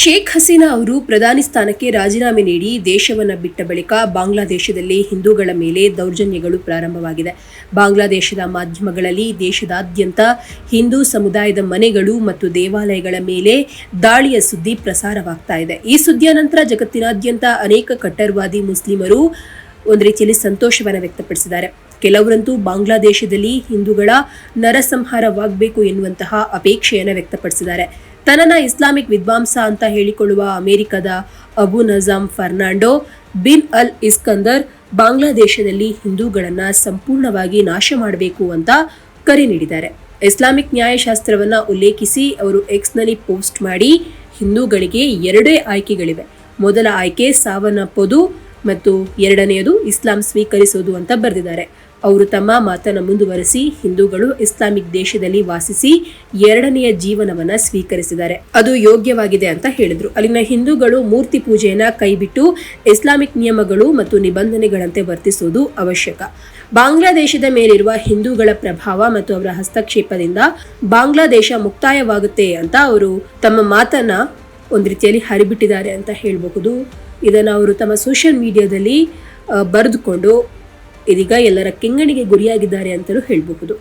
ಶೇಖ್ ಹಸೀನಾ ಅವರು ಪ್ರಧಾನಿ ಸ್ಥಾನಕ್ಕೆ ರಾಜೀನಾಮೆ ನೀಡಿ ದೇಶವನ್ನು ಬಿಟ್ಟ ಬಳಿಕ ಬಾಂಗ್ಲಾದೇಶದಲ್ಲಿ ಹಿಂದೂಗಳ ಮೇಲೆ ದೌರ್ಜನ್ಯಗಳು ಪ್ರಾರಂಭವಾಗಿದೆ. ಬಾಂಗ್ಲಾದೇಶದ ಮಾಧ್ಯಮಗಳಲ್ಲಿ ದೇಶದಾದ್ಯಂತ ಹಿಂದೂ ಸಮುದಾಯದ ಮನೆಗಳು ಮತ್ತು ದೇವಾಲಯಗಳ ಮೇಲೆ ದಾಳಿಯ ಸುದ್ದಿ ಪ್ರಸಾರವಾಗ್ತಾ ಇದೆ. ಈ ಸುದ್ದಿಯ ನಂತರ ಜಗತ್ತಿನಾದ್ಯಂತ ಅನೇಕ ಕಟ್ಟರ್ವಾದಿ ಮುಸ್ಲಿಮರು ಒಂದು ರೀತಿಯಲ್ಲಿ ಸಂತೋಷವನ್ನು ವ್ಯಕ್ತಪಡಿಸಿದ್ದಾರೆ. ಕೆಲವರಂತೂ ಬಾಂಗ್ಲಾದೇಶದಲ್ಲಿ ಹಿಂದೂಗಳ ನರಸಂಹಾರವಾಗಬೇಕು ಎನ್ನುವಂತಹ ಅಪೇಕ್ಷೆಯನ್ನು ವ್ಯಕ್ತಪಡಿಸಿದ್ದಾರೆ. ತನ್ನನ್ನ ಇಸ್ಲಾಮಿಕ್ ವಿದ್ವಾಂಸ ಅಂತ ಹೇಳಿಕೊಳ್ಳುವ ಅಮೆರಿಕದ ಅಬು ನಜಾಮ್ ಫರ್ನಾಂಡೋ, ಬಿನ್ ಅಲ್ ಇಸ್ಕಂದರ್ ಬಾಂಗ್ಲಾದೇಶದಲ್ಲಿ ಹಿಂದೂಗಳನ್ನ ಸಂಪೂರ್ಣವಾಗಿ ನಾಶ ಮಾಡಬೇಕು ಅಂತ ಕರೆ ನೀಡಿದ್ದಾರೆ. ಇಸ್ಲಾಮಿಕ್ ನ್ಯಾಯಶಾಸ್ತ್ರವನ್ನ ಉಲ್ಲೇಖಿಸಿ ಅವರು ಎಕ್ಸ್ನಲ್ಲಿ ಪೋಸ್ಟ್ ಮಾಡಿ, ಹಿಂದೂಗಳಿಗೆ ಎರಡೇ ಆಯ್ಕೆಗಳಿವೆ. ಮೊದಲ ಆಯ್ಕೆ ಸಾವನ್ನಪ್ಪೋದು ಮತ್ತು ಎರಡನೆಯದು ಇಸ್ಲಾಂ ಸ್ವೀಕರಿಸೋದು ಅಂತ ಬರೆದಿದ್ದಾರೆ. ಅವರು ತಮ್ಮ ಮಾತನ್ನು ಮುಂದುವರೆಸಿ ಹಿಂದೂಗಳು ಇಸ್ಲಾಮಿಕ್ ದೇಶದಲ್ಲಿ ವಾಸಿಸಿ ಎರಡನೆಯ ಜೀವನವನ್ನ ಸ್ವೀಕರಿಸಿದ್ದಾರೆ. ಅದು ಯೋಗ್ಯವಾಗಿದೆ ಅಂತ ಹೇಳಿದ್ರು. ಅಲ್ಲಿನ ಹಿಂದೂಗಳು ಮೂರ್ತಿ ಪೂಜೆಯನ್ನ ಕೈಬಿಟ್ಟು ಇಸ್ಲಾಮಿಕ್ ನಿಯಮಗಳು ಮತ್ತು ನಿಬಂಧನೆಗಳಂತೆ ವರ್ತಿಸುವುದು ಅವಶ್ಯಕ. ಬಾಂಗ್ಲಾದೇಶದ ಮೇಲಿರುವ ಹಿಂದೂಗಳ ಪ್ರಭಾವ ಮತ್ತು ಅವರ ಹಸ್ತಕ್ಷೇಪದಿಂದ ಬಾಂಗ್ಲಾದೇಶ ಮುಕ್ತಾಯವಾಗುತ್ತೆ ಅಂತ ಅವರು ತಮ್ಮ ಮಾತನ್ನ ಒಂದು ರೀತಿಯಲ್ಲಿ ಹರಿಬಿಟ್ಟಿದ್ದಾರೆ ಅಂತ ಹೇಳಬಹುದು. ಇದನ್ನು ಅವರು ತಮ್ಮ ಸೋಷಿಯಲ್ ಮೀಡಿಯಾದಲ್ಲಿ ಬರೆದುಕೊಂಡು ಇದೀಗ ಎಲ್ಲರ ಕೆಂಗಣಿಗೆ ಗುರಿಯಾಗಿದ್ದಾರೆ ಅಂತಲೂ ಹೇಳಬಹುದು.